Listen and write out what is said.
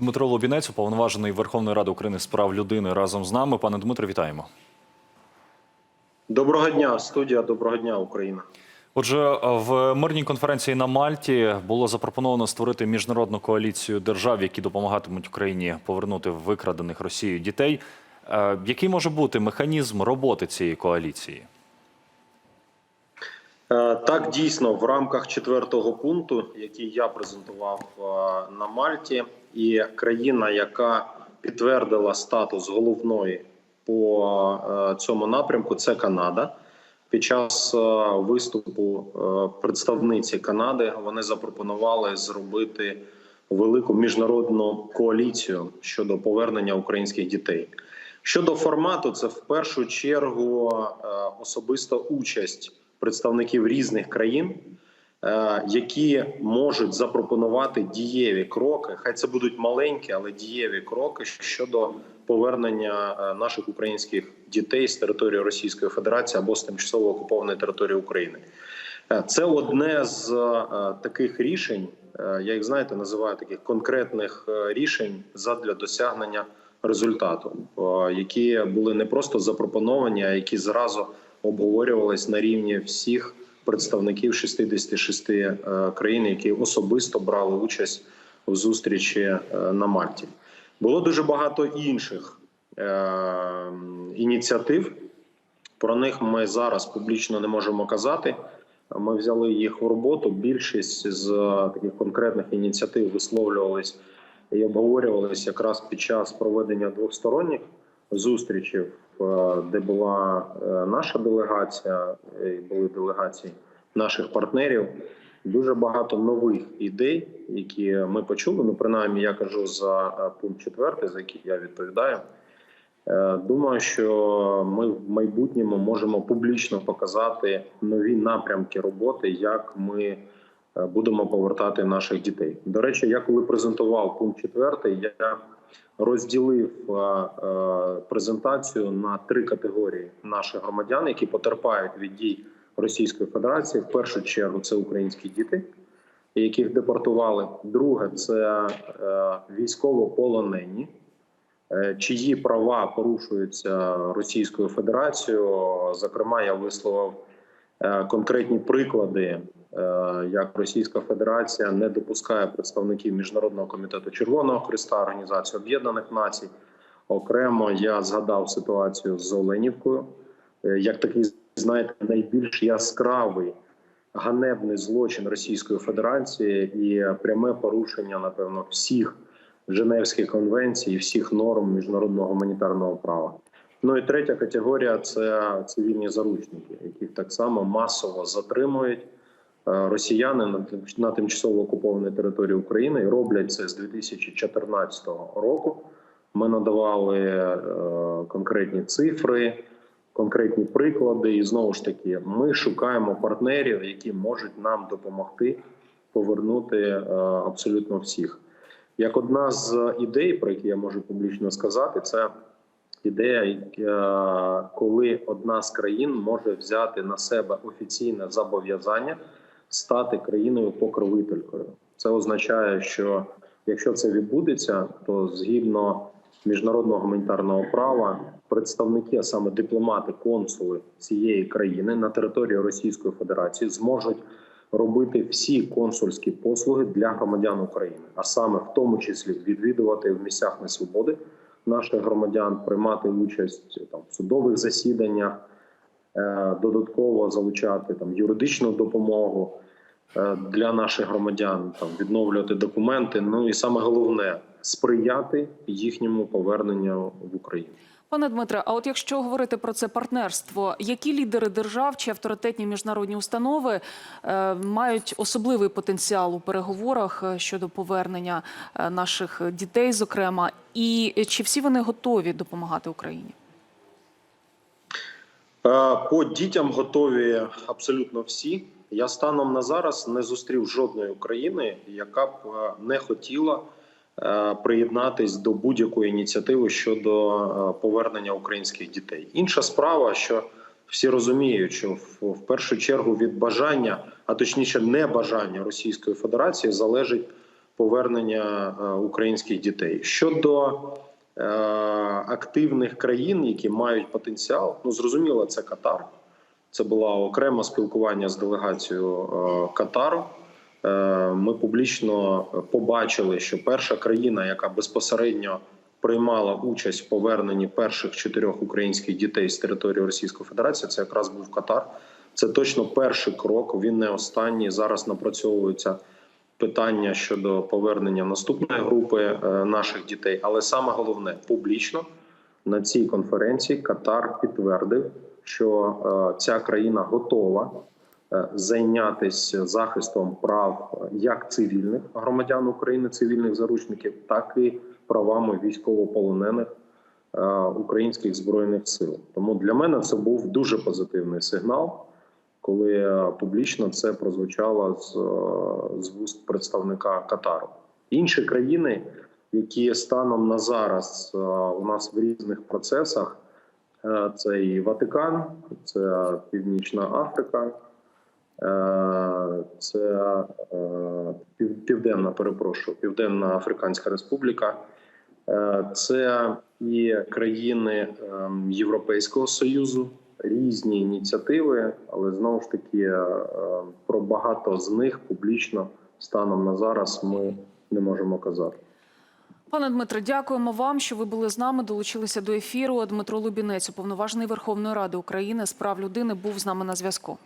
Дмитро Лобінець, уповноважений Верховної Ради України з прав людини, разом з нами. Пане Дмитро, вітаємо. Доброго дня, студія. Доброго дня, Україна. Отже, в мирній конференції на Мальті було запропоновано створити міжнародну коаліцію держав, які допомагатимуть Україні повернути викрадених Росією дітей. Е, Який може бути механізм роботи цієї коаліції? Е, Так, дійсно, в рамках четвертого пункту, який я презентував е, на Мальті, і країна, яка підтвердила статус головної по е, цьому напрямку, це Канада. Під час виступу представниці Канади вони запропонували зробити велику міжнародну коаліцію щодо повернення українських дітей. Щодо формату, це в першу чергу особиста участь представників різних країн, е, які можуть запропонувати дієві кроки. Хай це будуть маленькі, але дієві кроки щодо повернення е, наших українських дітей з території Російської Федерації або з тимчасово окупованої території України. Е, Це одне з таких рішень. Я їх знаєте, називаю таких конкретних рішень задля досягнення результату, які були не просто запропоновані, а які зразу обговорювались на рівні всіх представників 66 е, країн, які особисто брали участь в зустрічі е, на Мальті. Було дуже багато інших е, ініціатив. Про них ми зараз публічно не можемо казати. Ми взяли їх в роботу. Більшість з таких конкретних ініціатив висловлювались і обговорювались якраз під час проведення двосторонніх зустрічей, е, де була е, наша делегація, і були делегації наших партнерів. Дуже багато нових ідей, які ми почули. Ну, принаймні, я кажу за е, пункт четвертий, за який я відповідаю. Е, Думаю, що ми в майбутньому можемо публічно показати нові напрямки роботи, як ми е, будемо повертати наших дітей. До речі, я коли презентував пункт четвертий, я розділив е, е, презентацію на три категорії наших громадян, які потерпають від дій Російської Федерації. В першу чергу це українські діти, яких депортували. Друге це е, військовополонені чиї права порушуються Російською Федерацією. Зокрема, я висловив конкретні приклади, як Російська Федерація не допускає представників міжнародного комітету Червоного Христа, Організації Об'єднаних Націй. Окремо я згадав ситуацію з Оленівкою, е, як такий, знаєте, найбільш яскравий ганебний злочин Російської Федерації і пряме порушення, напевно, всіх Женевських конвенцій всіх норм міжнародного гуманітарного права. Ну і третя категорія це цивільні заручники, яких так само масово затримують е, росіяни на тим- на тимчасово окупованій території України і роблять це з 2014 року. Ми надавали е, конкретні цифри, конкретні приклади, і знову ж таки, ми шукаємо партнерів, які можуть нам допомогти повернути е, абсолютно всіх. Як одна з ідей, про які я можу публічно сказати, це ідея, е, коли одна з країн може взяти на себе офіційне зобов'язання стати країною покровителькою. Це означає, що якщо це відбудеться, то згідно міжнародного гуманітарного права представники, а саме дипломати, консули цієї країни на території Російської Федерації зможуть робити всі консульські послуги для громадян України, а саме в тому числі відвідувати в місцях несвободи наших громадян, приймати участь там в судових засіданнях, додатково залучати там юридичну допомогу е, для наших громадян, там відновлювати документи. Ну і саме головне сприяти їхньому поверненню в Україну. Пане Дмитре, а от якщо говорити про це партнерство, які лідери держав чи авторитетні міжнародні установи е, мають особливий потенціал у переговорах е, щодо повернення е, наших дітей, зокрема, і чи всі вони готові допомагати Україні? Е, По дітям готові абсолютно всі. Я станом на зараз не зустрів жодної України, яка б е, не хотіла е, приєднатись до будь-якої ініціативи щодо повернення українських дітей. Інша справа, що всі розуміють, що в, першу чергу від бажання, а точніше, небажання Російської Федерації залежить повернення українських дітей. Щодо активних країн, які мають потенціал, ну зрозуміло, це Катар. Це було окреме спілкування з делегацією е, Катару. Е, Ми публічно побачили, що перша країна, яка безпосередньо приймала участь в поверненні перших чотирьох українських дітей з території Російської Федерації, це якраз був Катар. Це точно перший крок. Він не останній. Зараз напрацьовуються питання щодо повернення наступної групи е, наших дітей. Але саме головне публічно на цій конференції Катар підтвердив, що е, ця країна готова е, зайнятися захистом прав як цивільних громадян України, цивільних заручників, так і правами військовополонених українських збройних сил. Тому для мене це був дуже позитивний сигнал, коли е, публічно це прозвучало з, е, з вуст представника Катару. Інші країни, які станом на зараз е, у нас в різних процесах. Це і Ватикан, це Північна Африка, це Південна, перепрошую, Південна Африканська Республіка, це і країни ем, Європейського Союзу, різні ініціативи, але знову ж таки е, про багато з них публічно станом на зараз ми не можемо казати. Пане Дмитре, дякуємо вам, що ви були з нами. Долучилися до ефіру. Дмитро Лубінець, уповноважений Верховної Ради України з прав людини, був з нами на зв'язку.